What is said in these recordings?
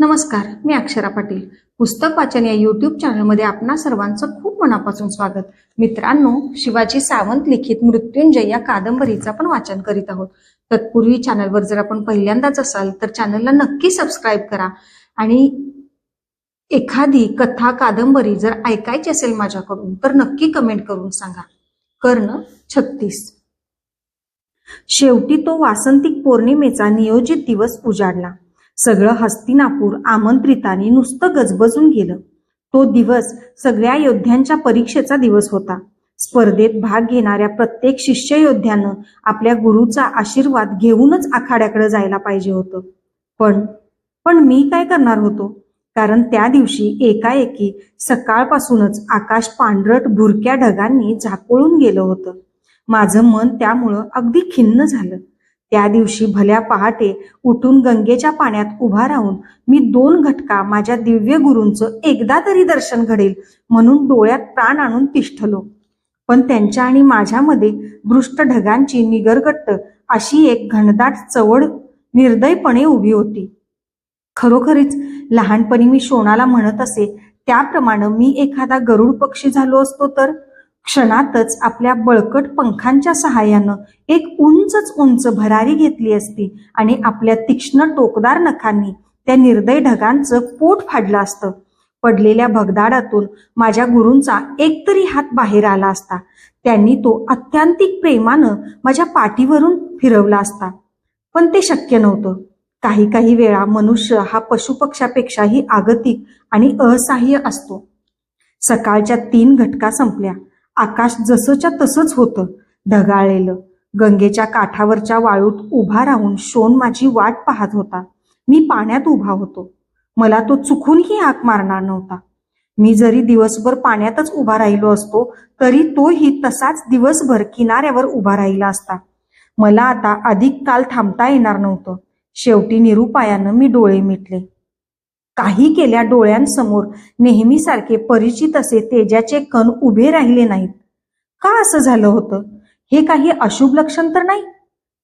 नमस्कार मी अक्षरा पाटील. पुस्तक वाचन या युट्यूब चॅनलमध्ये आपणा सर्वांचं खूप मनापासून स्वागत. मित्रांनो शिवाजी सावंत लिखित मृत्युंजय या कादंबरीचं आपण वाचन करीत आहोत. तत्पूर्वी चॅनलवर जर आपण पहिल्यांदाच असाल तर चॅनलला नक्की सबस्क्राईब करा. आणि एखादी कथा कादंबरी जर ऐकायची असेल माझ्याकडून तर नक्की कमेंट करून सांगा. कर्ण छत्तीस. शेवटी तो वासंतिक पौर्णिमेचा नियोजित दिवस उजाडला. सगळं हस्तिनापूर आमंत्रितांनी नुसतं गजबजून गेलं. तो दिवस सगळ्या योद्ध्यांच्या परीक्षेचा दिवस होता. स्पर्धेत भाग घेणाऱ्या प्रत्येक शिष्य योद्ध्यानं आपल्या गुरुचा आशीर्वाद घेऊनच आखाड्याकडे जायला पाहिजे होतं. पण पण मी काय करणार होतो? कारण त्या दिवशी एकाएकी सकाळपासूनच आकाश पांढरट भुरक्या ढगांनी झाकोळून गेलं होतं. माझं मन त्यामुळं अगदी खिन्न झालं. त्या दिवशी भल्या पहाटे उठून गंगेच्या पाण्यात उभा राहून मी दोन घटका माझ्या दिव्य गुरूंचं एकदा तरी दर्शन घडेल म्हणून डोळ्यात प्राण आणून तिष्ठलो. पण त्यांच्या आणि माझ्यामध्ये दृष्ट ढगांची निगरगट्ट अशी एक घनदाट चवड निर्दयपणे उभी होती. खरोखरीच लहानपणी मी शोणाला म्हणत असे त्याप्रमाणे मी एखादा गरुड पक्षी झालो असतो तर? क्षणातच आपल्या बळकट पंखांच्या सहाय्यानं एक उंचच उंच भरारी घेतली असती आणि आपल्या तीक्ष्ण टोकदार नखांनी त्या निर्दय ढगांचं पोट फाडलं असतं. पडलेल्या भगदाडातून माझ्या गुरूंचा एकतरी हात बाहेर आला असता. त्यांनी तो अत्यांतिक प्रेमानं माझ्या पाठीवरून फिरवला असता. पण ते शक्य नव्हतं. काही काही वेळा मनुष्य हा पशुपक्षापेक्षाही आगतिक आणि असहाय्य असतो. सकाळच्या तीन घटका संपल्या. आकाश जसंच्या तसंच होतं ढगाळलेलं. गंगेच्या काठावरच्या वाळूत उभा राहून शोन माझी वाट पाहत होता. मी पाण्यात उभा होतो. मला तो चुकूनही हाक मारणार नव्हता. मी जरी दिवसभर पाण्यातच उभा राहिलो असतो तरी तोही तसाच दिवसभर किनाऱ्यावर उभा राहिला असता. मला आता अधिक काल थांबता येणार नव्हतं. शेवटी निरुपायानं मी डोळे मिटले. काही केल्या डोळ्यांसमोर नेहमीसारखे परिचित असे तेजाचे कण उभे राहिले नाहीत. का असं झालं होतं? हे काही अशुभ लक्षण तर नाही?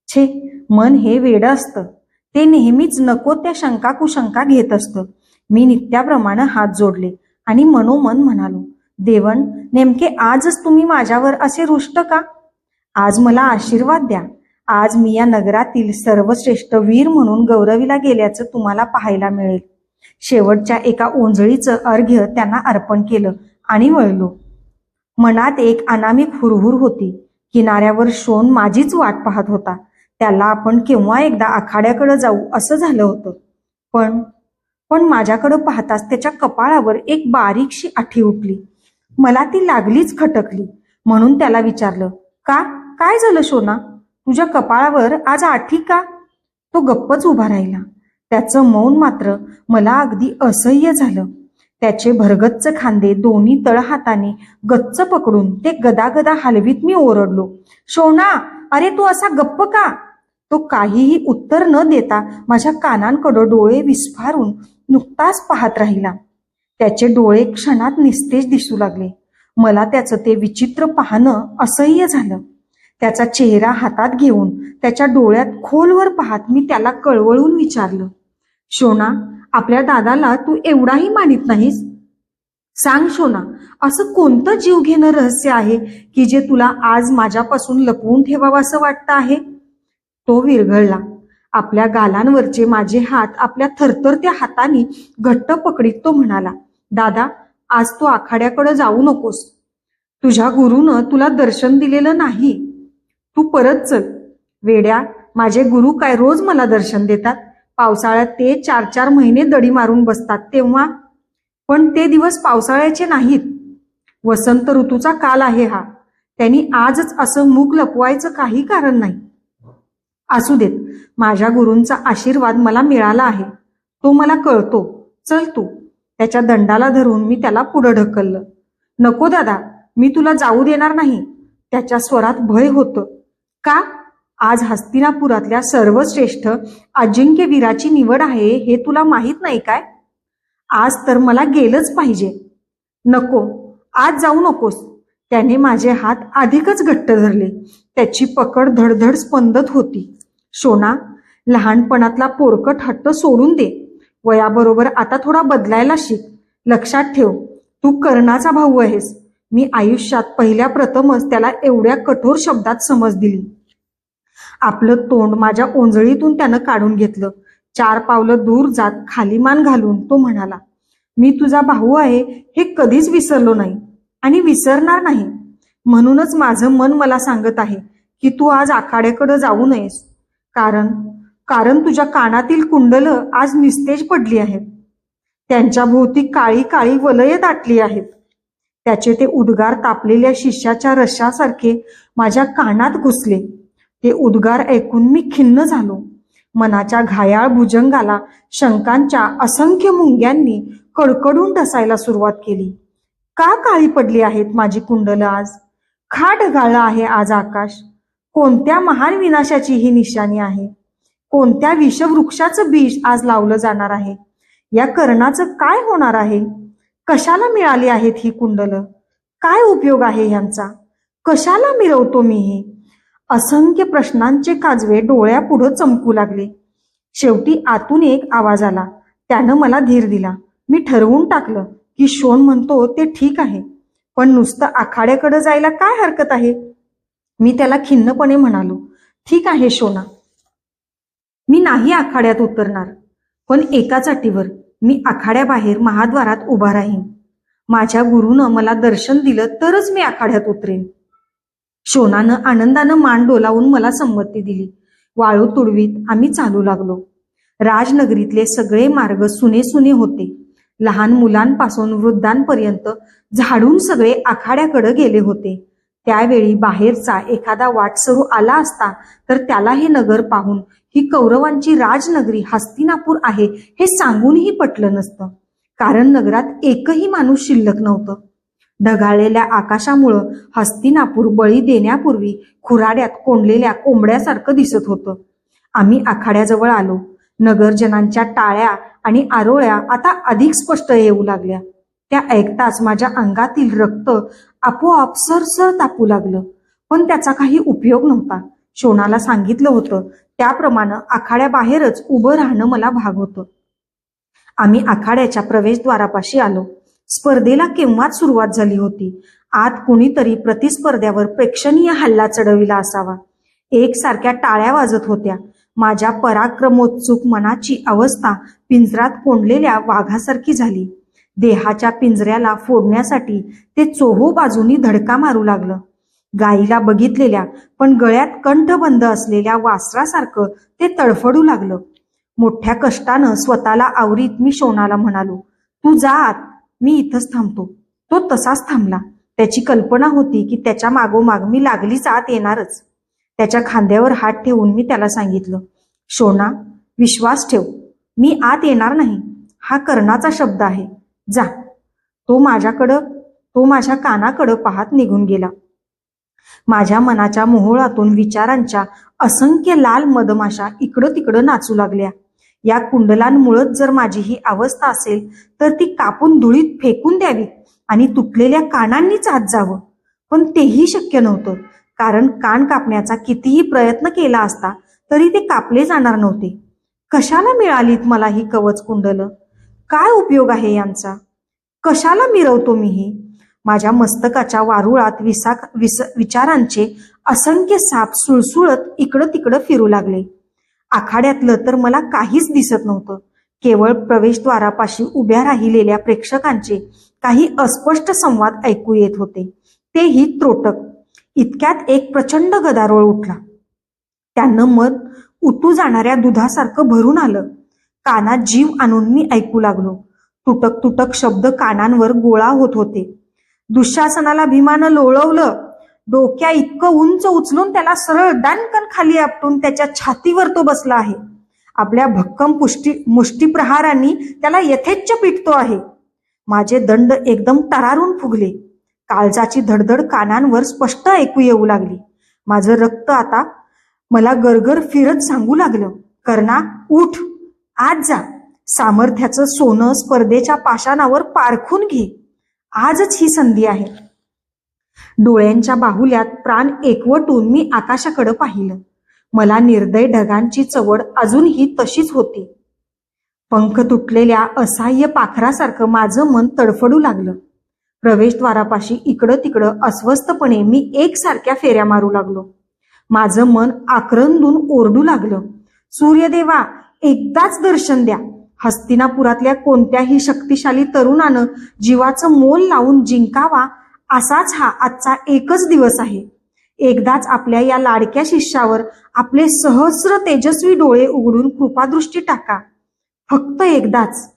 छे मन हे वेड असतं. ते नेहमीच नको त्या शंका कुशंका घेत असतं. मी नित्याप्रमाणे हात जोडले आणि मनोमन म्हणालो देवण नेमके आजच तुम्ही माझ्यावर असे रुष्ट का? आज मला आशीर्वाद द्या. आज मी या नगरातील सर्वश्रेष्ठ वीर म्हणून गौरविला गेल्याचं तुम्हाला पाहायला मिळेल. शेवटच्या एका ओंजळीचं अर्घ्य त्यांना अर्पण केलं आणि वळलो. मनात एक अनामिक हुरहुर होती. किनाऱ्यावर शोन माझीच वाट पाहत होता. त्याला आपण केव्हा एकदा आखाड्याकडे जाऊ असं झालं होतं. पण पण माझ्याकडं पाहताच त्याच्या कपाळावर एक बारीकशी आठी उठली. मला ती लागलीच खटकली. म्हणून त्याला विचारलं का? काय झालं शोना? तुझ्या कपाळावर आज आठी का? तो गप्पच उभा राहिला. त्याचं मौन मात्र मला अगदी असह्य झालं. त्याचे भरगच्च खांदे दोन्ही तळहाताने गच्च पकडून ते गदागदा हलवीत मी ओरडलो. शोना अरे तू असा गप्प का? तो काहीही उत्तर न देता माझ्या कानांकडं डोळे विस्फारून नुकताच पाहत राहिला. त्याचे डोळे क्षणात निस्तेज दिसू लागले. मला त्याचं ते विचित्र पाहणं असह्य झालं. त्याचा चेहरा हातात घेऊन त्याच्या डोळ्यात खोलवर पाहत मी त्याला कळवळून विचारलं. शोना आपल्या दादाला तू एवढाही मानित नाहीस? सांग शोना असं कोणतं जीव घेणं रहस्य आहे की जे तुला आज माझ्यापासून लपवून ठेवावं असं वाटतं आहे? तो विरघळला. आपल्या गालांवरचे माझे हात आपल्या थरथरत्या हाताने घट्ट पकडीत तो म्हणाला दादा आज तू आखाड्याकडे जाऊ नकोस. तुझ्या गुरुनं तुला दर्शन दिलेलं नाही. तू परत चल. वेड्या माझे गुरु काय रोज मला दर्शन देतात? पावसाळ्यात ते चार चार महिने दडी मारून बसतात तेव्हा. पण ते दिवस पावसाळ्याचे नाहीत. वसंत ऋतूचा काल आहे हा. त्यांनी आजच असं मूक लपवायचं काही कारण नाही. असू देत माझ्या गुरूंचा आशीर्वाद मला मिळाला आहे. तो मला कळतो. चल तू. त्याच्या दंडाला धरून मी त्याला पुढं ढकललं. नको दादा मी तुला जाऊ देणार नाही. त्याच्या स्वरात भय होतं. का? आज हस्तिनापुरातल्या सर्वश्रेष्ठ अजिंक्यवीराची निवड आहे हे तुला माहीत नाही काय? आज तर मला गेलंच पाहिजे. नको आज जाऊ नकोस. त्याने माझे हात अधिकच घट्ट धरले. त्याची पकड धडधड स्पंदत होती. शोना लहानपणातला पोरकट हट्ट सोडून दे. वयाबरोबर आता थोडा बदलायला शिक. लक्षात ठेव तू कर्णाचा भाऊ आहेस. मी आयुष्यात पहिल्या प्रथमच त्याला एवढ्या कठोर शब्दात समज दिली. आपलं तोंड माझ्या ओंजळीतून त्यानं काढून घेतलं. चार पावलं दूर जात खाली मान घालून तो म्हणाला मी तुझा भाऊ आहे हे कधीच विसरलो नाही आणि विसरणार नाही. म्हणूनच माझं मन मला सांगत आहे की तू आज आखाड्याकडे जाऊ नयेस. कारण कारण तुझ्या कानातील कुंडलं आज निस्तेज पडली आहेत. त्यांच्या भोवती काळी काळी वलय दाटली आहेत. त्याचे ते उद्गार तापलेल्या शिष्याच्या रशासारखे माझ्या कानात घुसले. हे उद्गार ऐकून मी खिन्न झालो. मनाच्या घायाळ भुजंगाला शंकांच्या असंख्य मुंग्यांनी कडकडून डसायला सुरुवात केली. का काळी पडली आहेत माझी कुंडलं आज? खाट ढगाळलं आहे आज आकाश. कोणत्या महान विनाशाची ही निशाणी आहे? कोणत्या विषवृक्षाचं बीज आज लावलं जाणार आहे? या कर्णाचं काय होणार आहे? कशाला मिळाली आहेत ही कुंडलं? काय उपयोग आहे ह्यांचा? कशाला मिरवतो मी हे? असंख्य प्रश्नांचे काजवे डोळ्यापुढं चमकू लागले. शेवटी आतून एक आवाज आला. त्यानं मला धीर दिला. मी ठरवून टाकलं की शोन म्हणतो ते ठीक आहे. पण नुसतं आखाड्याकडे जायला काय हरकत आहे? मी त्याला खिन्नपणे म्हणालो ठीक आहे शोना. मी नाही आखाड्यात उतरणार. पण एकाच अटीवर मी आखाड्याबाहेर महाद्वारात उभा राहीन. माझ्या गुरुनं मला दर्शन दिलं तरच मी आखाड्यात उतरेन. शोनानं आनंदानं मान डोलावून मला संमती दिली. वाळू तुडवीत आम्ही चालू लागलो. राजनगरीतले सगळे मार्ग सुने सुने होते. लहान मुलांपासून वृद्धांपर्यंत झाडून सगळे आखाड्याकडे गेले होते. त्यावेळी बाहेरचा एखादा वाटसरू आला असता तर त्याला हे नगर पाहून ही कौरवांची राजनगरी हस्तिनापूर आहे हे सांगूनही पटलं नसतं. कारण नगरात एकही माणूस शिल्लक नव्हतं. ढगाळलेल्या आकाशामुळं हस्तिनापूर बळी देण्यापूर्वी खुराड्यात कोंडलेल्या कोंबड्यासारखं दिसत होतं. आम्ही आखाड्याजवळ आलो. नगरजनांच्या टाळ्या आणि आरोळ्या आता अधिक स्पष्ट येऊ लागल्या. त्या ऐकताच माझ्या अंगातील रक्त आपोआप सरसर तापू लागलं. पण त्याचा काही उपयोग नव्हता. शोनाला सांगितलं होतं. त्याप्रमाणे आखाड्याबाहेरच उभं राहणं मला भाग होतं. आम्ही आखाड्याच्या प्रवेशद्वारापाशी आलो. स्पर्धेला केव्हाच सुरुवात झाली होती? आत कुणीतरी प्रतिस्पर्ध्यावर प्रेक्षणीय हल्ला चढविला असावा. एकसारख्या टाळ्या वाजत होत्या. माझ्या पराक्रमोत्सुक मनाची अवस्था पिंजरात कोंडलेल्या वाघासारखी झाली. देहाच्या पिंजऱ्याला फोडण्यासाठी ते चोहो बाजूनी धडका मारू लागलं. गाईला बघितलेल्या पण गळ्यात कंठबंद असलेल्या वासरासारखं ते तडफडू लागलं. मोठ्या कष्टानं स्वतःला आवरीत मी शोनाला म्हणालो तू जा आत. मी इथंच थांबतो. तो तसाच थांबला. त्याची कल्पना होती की त्याच्या मागोमाग मी लागलीच आत येणारच. त्याच्या खांद्यावर हात ठेवून मी त्याला सांगितलं शोना विश्वास ठेव. मी आत येणार नाही. हा कर्णाचा शब्द आहे. जा. तो माझ्याकडं तो माझ्या कानाकडं पाहत निघून गेला. माझ्या मनाच्या मोहोळातून विचारांच्या असंख्य लाल मधमाशा इकडं तिकडं नाचू लागल्या. या कुंडलांमुळेच जर माझी ही अवस्था असेल तर ती कापून धुळीत फेकून द्यावी आणि तुटलेल्या कानांनीच आत जावं. पण तेही शक्य नव्हतं कारण कान कापण्याचा कितीही प्रयत्न केला असता तरी ते कापले जाणार नव्हते. कशाला मिळालीत मला ही कवच कुंडलं? काय उपयोग आहे यांचा? कशाला मिरवतो मी ही? माझ्या मस्तकाच्या वारुळात विसा विस विचारांचे असंख्य साप सुळसुळत इकडं तिकडं फिरू लागले. आखाड्यातलं तर मला काहीच दिसत नव्हतं. केवळ प्रवेशद्वारापाशी उभ्या राहिलेल्या प्रेक्षकांचे काही अस्पष्ट संवाद ऐकू येत होते. तेही त्रोटक. इतक्यात एक प्रचंड गदारोळ उठला. त्यांना मत उतू जाणाऱ्या दुधासारखं भरून आलं. कानात जीव आणून मी ऐकू लागलो. तुटक तुटक शब्द कानांवर गोळा होत होते. दुःशासनाला भीमानं लोळवलं. डोक्या इतकं उंच उचलून त्याला सरळ दानकन खाली आपटून त्याच्या छातीवर तो बसला आहे. आपल्या भक्कम पुष्टी मुष्टीप्रहारांनी त्याला यथेच्छ पिटतो आहे. माझे दंड एकदम तरारून फुगले. काळजाची धडधड कानांवर स्पष्ट ऐकू येऊ लागली. माझं रक्त आता मला गरगर फिरत सांगू लागलं. कर्णा उठ. आज जा. सामर्थ्याचं सोनं स्पर्धेच्या पाषाणावर पारखून घे. आजच ही संधी आहे. डोळ्यांच्या बाहुल्यात प्राण एकवटून मी आकाशाकडे पाहिलं. मला निर्दय ढगांची चवड अजूनही तशीच होती. पंख तुटलेल्या असहाय्य पाखरासारखं माझं मन तडफडू लागलं. प्रवेशद्वारापाशी इकडं तिकडं अस्वस्थपणे मी एकसारख्या फेऱ्या मारू लागलो. माझं मन आक्रंदून ओरडू लागलं. सूर्यदेवा एकदाच दर्शन द्या. हस्तिनापुरातल्या कोणत्याही शक्तिशाली तरुणानं जीवाचं मोल लावून जिंकावा असाच हा आजचा एकच दिवस आहे. एकदाच आपल्या या लाडक्या शिष्यावर आपले सहस्र तेजस्वी डोळे उघडून कृपादृष्टी टाका. फक्त एकदाच.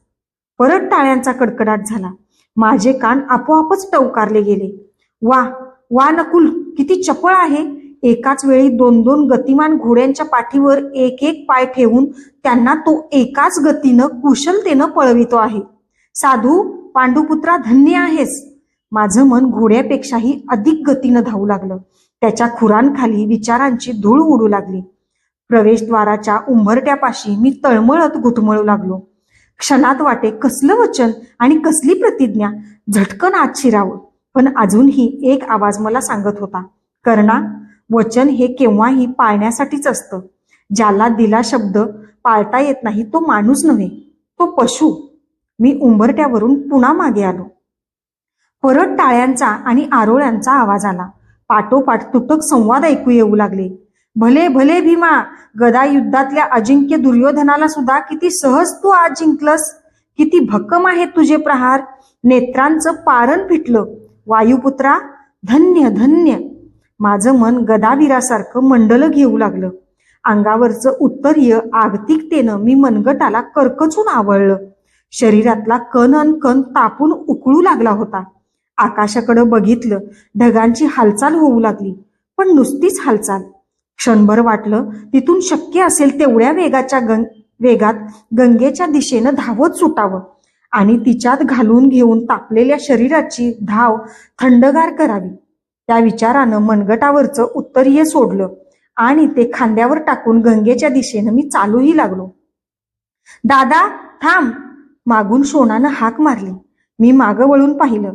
परत टाळ्यांचा कडकडाट झाला. माझे कान आपोआपच टवकारले गेले. वा वा नकुल किती चपळ आहे. एकाच वेळी दोन दोन गतिमान घोड्यांच्या पाठीवर एक एक पाय ठेवून त्यांना तो एकाच गतीनं कुशलतेनं पळवितो आहे. साधू पांडुपुत्रा धन्य आहेस. माझं मन घोड्यापेक्षाही अधिक गतीनं धावू लागलं. त्याच्या खुरांखाली विचारांची धूळ उडू लागली. प्रवेशद्वाराच्या उंबरट्यापाशी मी तळमळत घुटमळू लागलो. क्षणात वाटे कसलं वचन आणि कसली प्रतिज्ञा? झटकन आत शिरावं. पण अजूनही एक आवाज मला सांगत होता कर्णा वचन हे केव्हाही पाळण्यासाठीच असतं. ज्याला दिला शब्द पाळता येत नाही तो माणूस नव्हे तो पशु. मी उंबरट्यावरून पुन्हा मागे आलो. परत टाळ्यांचा आणि आरोळ्यांचा आवाज आला. पाठोपाठ तुटक संवाद ऐकू येऊ लागले. भले भले भीमा गदा युद्धातल्या अजिंक्य दुर्योधनाला सुद्धा किती सहज तू आज जिंकलस? किती भक्कम आहेत तुझे प्रहार? नेत्रांचं पारण फिटलं. वायुपुत्रा धन्य धन्य. माझं मन गदावीरासारखं मंडल घेऊ लागलं. अंगावरचं उत्तरीय आगतिकतेनं मी मनगटाला कर्कचून आवळलं. शरीरातला कण अन कण तापून उकळू लागला होता. आकाशाकडं बघितलं ढगांची हालचाल होऊ लागली पण नुसतीच हालचाल. क्षणभर वाटलं तिथून शक्य असेल तेवढ्या वेगाच्या गंग वेगात गंगेच्या दिशेनं धावत सुटावं आणि तिच्यात घालून घेऊन तापलेल्या शरीराची धाव थंडगार करावी. त्या विचारानं मनगटावरचं उत्तरीय सोडलं आणि ते खांद्यावर टाकून गंगेच्या दिशेनं मी चालूही लागलो. दादा थांब मागून शोनानं हाक मारली. मी मागं वळून पाहिलं.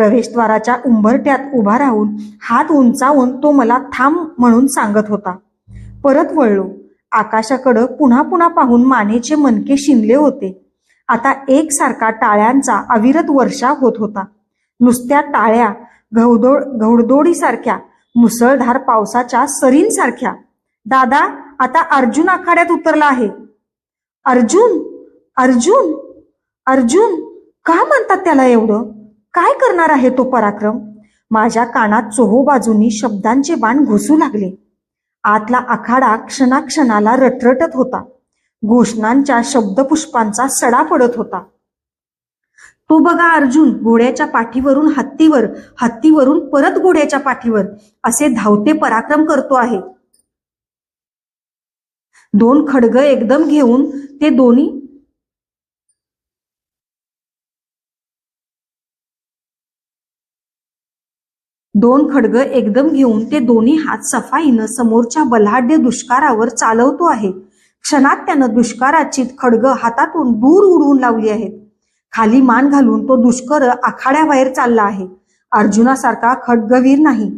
प्रवेशद्वाराच्या उंबरट्यात उभा राहून हात उंचावून तो मला थांब म्हणून सांगत होता. परत वळलो. आकाशाकडं पुन्हा पुन्हा पाहून मानेचे मनके शिनले होते. आता एकसारखा टाळ्यांचा अविरत वर्षाव होत होता. नुसत्या टाळ्या घवदोड घौडदोडीसारख्या मुसळधार पावसाच्या सरींसारख्या. दादा आता अर्जुन आखाड्यात उतरला आहे. अर्जुन? अर्जुन? अर्जुन? का म्हणतात त्याला एवढं? काय करणार आहे तो पराक्रम? माझ्या कानात चोहोबाजूनी शब्दांचे बाण घुसू लागले. आतला आखाडा क्षणाक्षणाला रटरटत होता. घोषणांच्या शब्दपुष्पांचा सडा पडत होता. तो बघा अर्जुन घोड्याच्या पाठीवरून हत्तीवर हत्तीवरून परत घोड्याच्या पाठीवर असे धावते पराक्रम करतो आहे. दोन खडग एकदम घेऊन ते दोन्ही दोन खडग एकदम घेऊन ते दोन्ही हात सफाईनं समोरच्या बलाढ्य दुष्कारावर चालवतो आहे. क्षणात त्यानं दुष्काराची खडग हातातून दूर उडवून लावली आहेत. खाली मान घालून तो दुष्कर आखाड्याबाहेर चालला आहे. अर्जुनासारखा खडगवीर नाही.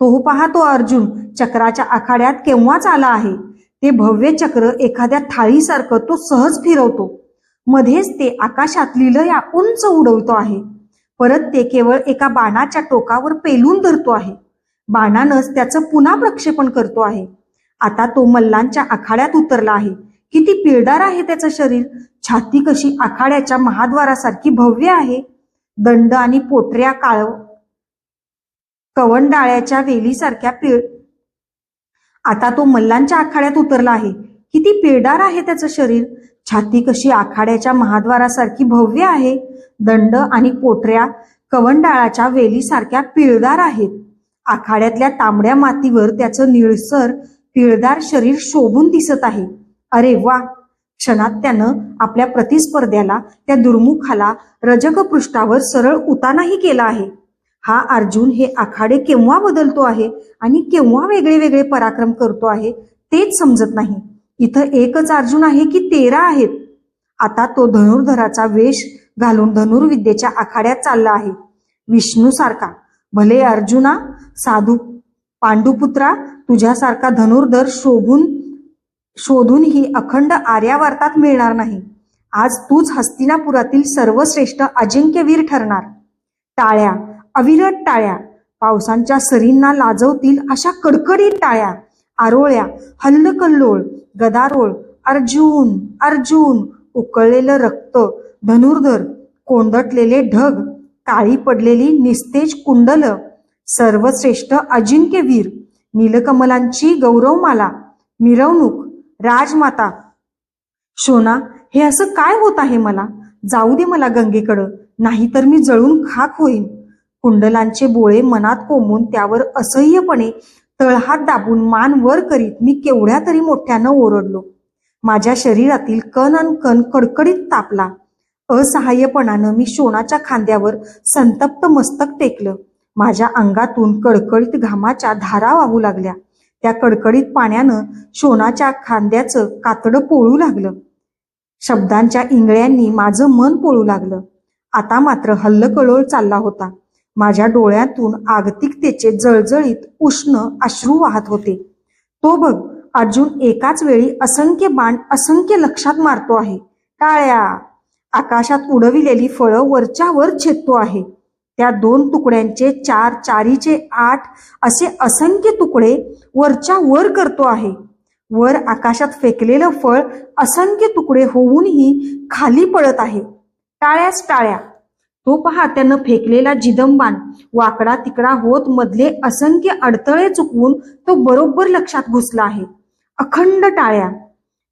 तो पाहतो अर्जुन चक्राच्या आखाड्यात केव्हाच आला आहे? ते भव्य चक्र एखाद्या थाळीसारखं तो सहज फिरवतो. मध्येच ते आकाशात लिलया उंच उडवतो आहे. परत ते केवळ एका बाणाच्या टोकावर पेलून धरतो आहे. बाणानंच त्याचं पुन्हा प्रक्षेपण करतो आहे. आता तो मल्लांच्या आखाड्यात उतरला आहे. किती पिळदार आहे त्याचं शरीर. छाती कशी आखाड्याच्या महाद्वारासारखी भव्य आहे. दंड आणि पोटऱ्या काळ कवंडाळ्याच्या वेलीसारख्या पिळ आता तो मल्लांच्या आखाड्यात उतरला आहे. किती पिळदार आहे त्याचं शरीर. छाती कशी आखाड्याच्या महाद्वारासारखी भव्य आहे. दंड आणि पोटऱ्या कवंडाळाच्या वेलीसारख्या पिळदार आहेत. आखाड्यातल्या तांबड्या मातीवर त्याचं निळसर पिळदार शरीर शोभून दिसत आहे. अरे वा! क्षणात त्यानं आपल्या प्रतिस्पर्ध्याला त्या दुर्मुखाला रजक पृष्ठावर सरळ उतानाही केला आहे. हा अर्जुन हे आखाडे केव्हा बदलतो आहे आणि केव्हा वेगळे वेगळे पराक्रम करतो आहे तेच समजत नाही. इथं एकच अर्जुन आहे की तेरा आहेत. आता तो धनुर्धराचा वेश घालून धनुर्विद्येच्या आखाड्यात चालला आहे. विष्णू सारखा. भले अर्जुना साधू पांडुपुत्रा तुझ्यासारखा धनुर्धर शोभून शोधून ही अखंड आर्यावर्तात मिळणार नाही. आज तूच हस्तिनापुरातील सर्वश्रेष्ठ अजिंक्यवीर ठरणार. टाळ्या अविरत टाळ्या. पावसांच्या सरींना लाजवतील अशा कडकडीत टाळ्या. आरोळ्या हल्लकल्लोळ गदारोळ. अर्जुन अर्जुन. उकळलेलं रक्त धनुर्धर कोंदटलेले ढग काळी पडलेली निस्तेज कुंडल सर्वश्रेष्ठ अजिंक्यवीर नीलकमलांची गौरवमाला मिरवणूक राजमाता. शोना हे असं काय होत आहे मला? जाऊ दे मला गंगेकडं नाहीतर मी जळून खाक होईन. कुंडलांचे बोळे मनात कोंबून त्यावर असह्यपणे तळहात दाबून मान वर करीत मी केवढ्या तरी मोठ्यानं ओरडलो. माझ्या शरीरातील कण अन कण कडकडीत तापला. असहाय्यपणानं मी शोणाच्या खांद्यावर संतप्त मस्तक टेकलं. माझ्या अंगातून कडकडीत घामाच्या धारा वाहू लागल्या. त्या कडकडीत पाण्यानं शोणाच्या खांद्याचं कातडं पोळू लागलं. शब्दांच्या इंगळ्यांनी माझं मन पोळू लागलं. आता मात्र हल्लकळोळ चालला होता. माझ्या डोळ्यातून आगतिकतेचे जळजळीत उष्ण अश्रू वाहत होते. तो बघ अर्जुन एकाच वेळी असंख्य बाण असंख्य लक्षात मारतो आहे. टाळ्या! आकाशात उडविलेली फळं वरच्या वर छेदतो आहे. त्या दोन तुकड्यांचे चार चारीचे आठ असे असंख्य तुकडे वरच्या वर करतो आहे. वर आकाशात फेकलेलं फळ असंख्य तुकडे होऊनही खाली पडत आहे. टाळ्याच टाळ्या. तो पहा त्यानं फेकलेला जिदंबान. वाकडा तिकडा होत मधले असंख्य अडथळे चुकवून तो बरोबर लक्षात घुसला आहे. अखंड टाळ्या.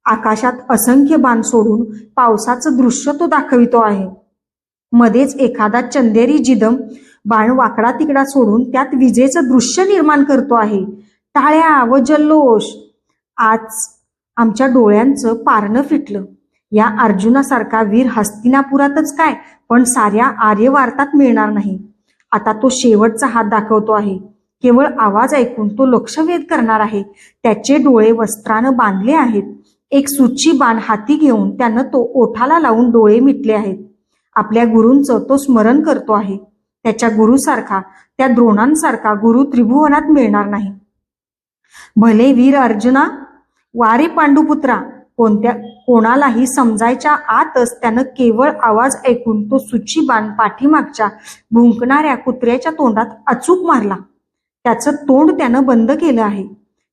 आकाशात असंख्य बाण सोडून पावसाचं दृश्य तो दाखवितो आहे. मध्येच एखादा चंदेरी जिदम बाण वाकडा तिकडा सोडून त्यात विजेचं दृश्य निर्माण करतो आहे. टाळ्या व जल्लोष. आज आमच्या डोळ्यांचं पारणं फिटलं. या अर्जुनासारखा वीर हस्तिनापुरातच काय? पण साऱ्या आर्यवार्तात मिळणार नाही. आता तो शेवटचा हात दाखवतो आहे. केवळ आवाज ऐकून तो लक्षवेध करणार आहे. त्याचे डोळे वस्त्रानं बांधले आहेत. एक सूची बाण हाती घेऊन त्यानं तो ओठाला लावून डोळे मिटले आहेत. आपल्या गुरूंचं तो स्मरण करतो आहे. त्याच्या गुरुसारखा त्या द्रोणांसारखा गुरु त्रिभुवनात मिळणार नाही. भले वीर अर्जुना वारे पांडुपुत्रा कोणत्या कोणालाही समजायच्या आतच त्यानं केवळ आवाज ऐकून तो सुची बाण पाठीमागच्या भुंकणाऱ्या कुत्र्याच्या तोंडात अचूक मारला. त्याचं तोंड त्यानं बंद केलं आहे.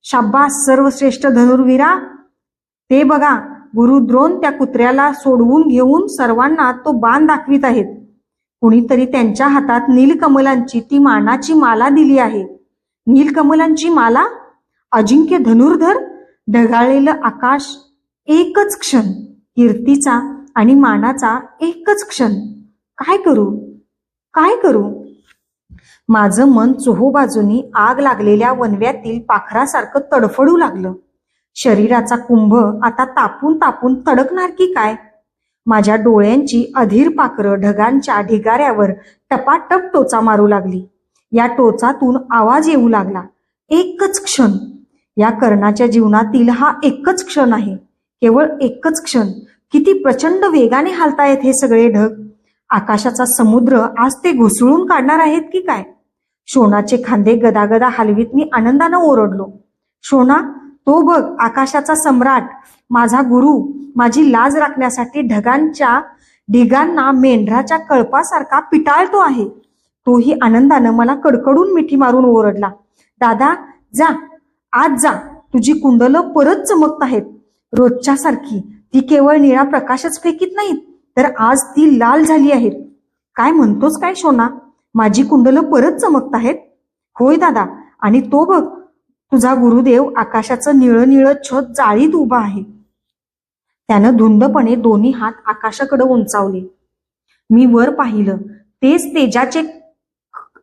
शाब्बास सर्वश्रेष्ठ धनुर्वीरा ते बघा गुरु द्रोण त्या कुत्र्याला सोडवून घेऊन सर्वांना तो बाण दाखवित आहेत. कुणीतरी त्यांच्या हातात नीलकमलांची ती मानाची माला दिली आहे. नीलकमलांची माला? अजिंक्य धनुर्धर ढगाळलेलं आकाश एकच क्षण. कीर्तीचा आणि मानाचा एकच क्षण. काय करू? काय करू? माझं मन चोहोबाजूनी आग लागलेल्या वनव्यातील पाखरासारखं तडफडू लागलं. शरीराचा कुंभ आता तापून तापून तडकणार की काय? माझ्या डोळ्यांची अधीर पाखरं ढगांच्या ढिगाऱ्यावर टपाटप टोचा मारू लागली. या टोचातून आवाज येऊ लागला. एकच क्षण. या कर्णाच्या जीवनातील हा एकच क्षण आहे. केवळ एकच क्षण. किती प्रचंड वेगाने हालतायत हे सगळे ढग. आकाशाचा समुद्र आज ते घुसळून काढणार आहेत की काय? शोणाचे खांदे गदागदा हलवीत मी आनंदानं ओरडलो. शोना तो बघ आकाशाचा सम्राट माझा गुरु माझी लाज राखण्यासाठी ढगांच्या ढिगांना मेंढराच्या कळपासारखा पिटाळतो आहे. तोही आनंदानं मला कडकडून मिठी मारून ओरडला. दादा जा आज जा. तुझी कुंडलं परत चमकत आहेत. रोजच्या सारखी ती केवळ निळा प्रकाशच फेकीत नाहीत तर आज ती लाल झाली आहेत. काय म्हणतोस काय शोना? माझी कुंडलं परत चमकत आहेत? होय दादा. आणि तो बघ तुझा गुरुदेव आकाशाचं निळं निळं छत जाळीत उभा आहे. त्यानं धुंदपणे दोन्ही हात आकाशाकडे उंचावले. मी वर पाहिलं तेच तेजाचे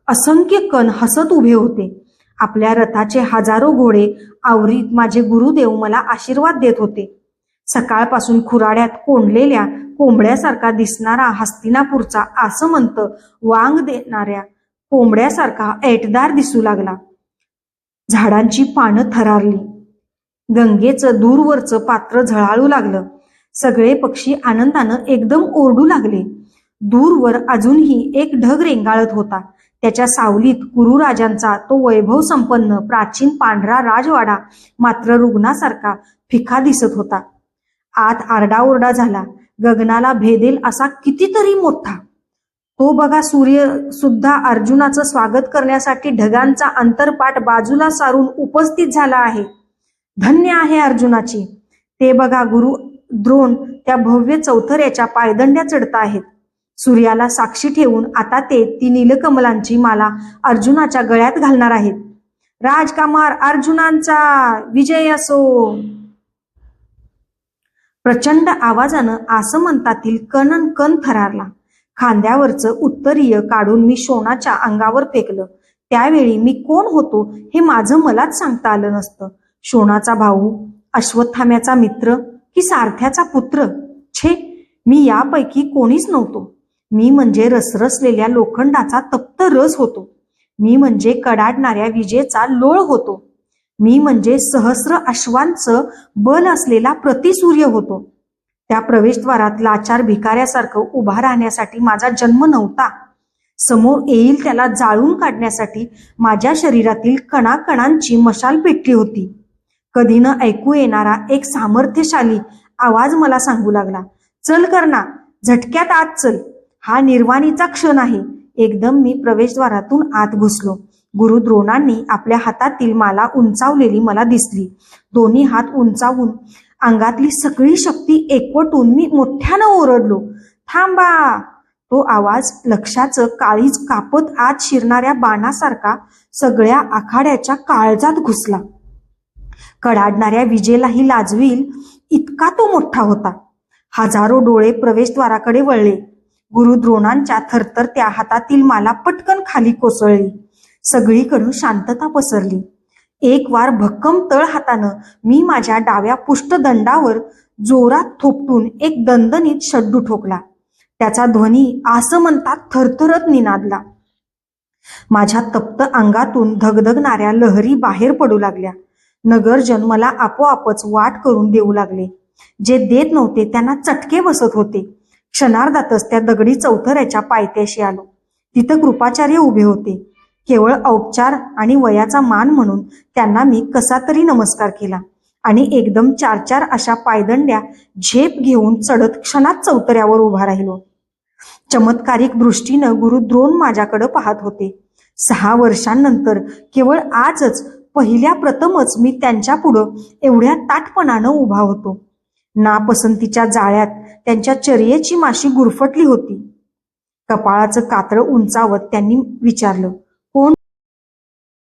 असंख्य कण हसत उभे होते. आपल्या रथाचे हजारो घोडे आवरीत माझे गुरुदेव मला आशीर्वाद देत होते. सकाळपासून खुराड्यात कोंडलेल्या कोंबड्यासारखा दिसणारा हस्तिनापूरचा आसमंत वांग देणाऱ्या कोंबड्यासारखा ऐटदार दिसू लागला. झाडांची पानं थरारली. गंगेचं दूरवरचं पात्र झळाळू लागलं. सगळे पक्षी आनंदानं एकदम ओरडू लागले. दूरवर अजूनही एक ढग रेंगाळत होता. त्याच्या सावलीत कुरुराजांचा तो वैभव संपन्न प्राचीन पांढरा राजवाडा मात्र रुग्णासारखा फिका दिसत होता. आत आरडाओरडा झाला. गगनाला भेदेल असा कितीतरी मोठा तो बघा सूर्य सुद्धा अर्जुनाचं स्वागत करण्यासाठी ढगांचा अंतरपाठ बाजूला सारून उपस्थित झाला आहे. धन्य आहे अर्जुनाची. ते बघा गुरु द्रोण त्या भव्य चौथऱ्याच्या पायदंड्या चढत आहेत. सूर्याला साक्षी ठेवून आता ते ती नीलकमलांची माला अर्जुनाच्या गळ्यात घालणार आहेत. राजकामार अर्जुनांचा विजय असो. प्रचंड आवाजानं आसमंतातील कणन कण थरारला खांद्यावरचं उत्तरीय काढून मी शोणाच्या अंगावर फेकलं. त्यावेळी मी कोण होतो हे माझं मलाच सांगता आलं नसतं. शोणाचा भाऊ अश्वत्थाम्याचा मित्र की सारथ्याचा पुत्र? छे मी यापैकी कोणीच नव्हतो. मी म्हणजे रसरसलेल्या लोखंडाचा तप्त रस होतो. मी म्हणजे कडाडणाऱ्या विजेचा लोळ होतो. मी म्हणजे सहस्र अश्वांचं बल असलेला प्रतिसूर्य होतो. त्या प्रवेशद्वारात लाचार भिकाऱ्यासारखं उभा राहण्यासाठी माझा जन्म नव्हता. समोर येईल त्याला जाळून काढण्यासाठी माझ्या शरीरातील कणाकणांची मशाल पेटली होती. कधी न ऐकू येणारा एक सामर्थ्यशाली आवाज मला सांगू लागला चल करना झटक्यात आत चल. हा निर्वाणीचा क्षण आहे. एकदम मी प्रवेशद्वारातून आत घुसलो. गुरु द्रोणांनी आपल्या हातातील माला उंचावलेली मला दिसली. दोन्ही हात उंचावून अंगातली सगळी शक्ती एकवटून मी मोठ्यानं ओरडलो. थांबा. तो आवाज लक्षाचं काळीज कापत आत शिरणाऱ्या बाणासारखा सगळ्या आखाड्याच्या काळजात घुसला. कडाडणाऱ्या विजेलाही लाजवील इतका तो मोठा होता. हजारो डोळे प्रवेशद्वाराकडे वळले. गुरु द्रोणांच्या थरथरत्या हातातील माला पटकन खाली कोसळली. सगळीकडून शांतता पसरली. एक वार भक्कम तळ हातानं मी माझ्या डाव्या पुष्टदंडावर जोरात थोपटून एक दणदणीत शड्डू ठोकला. त्याचा ध्वनी आसमंतात थरथरत निनादला. माझ्या तप्त अंगातून धगधगणाऱ्या लहरी बाहेर पडू लागल्या. नगरजन मला आपोआपच वाट करून देऊ लागले. जे देत नव्हते त्यांना चटके बसत होते. क्षणार्धातच त्या दगडी चौथऱ्याच्या पायथ्याशी आलो. तिथं कृपाचार्य उभे होते. केवळ औपचार आणि वयाचा मान म्हणून त्यांना मी कसा तरी नमस्कार केला. आणि एकदम चार चार अशा पायदंड्या झेप घेऊन चढत क्षणात चौतऱ्यावर उभा राहिलो. चमत्कारिक दृष्टीनं गुरु द्रोण माझ्याकडे पाहत होते. सहा वर्षांनंतर केवळ आजच पहिल्या प्रथमच मी त्यांच्या पुढं एवढ्या ताटपणानं उभा होतो. नापसंतीच्या जाळ्यात त्यांच्या चर्येची माशी गुरफटली होती. कपाळाचं कातळ उंचावत त्यांनी विचारलं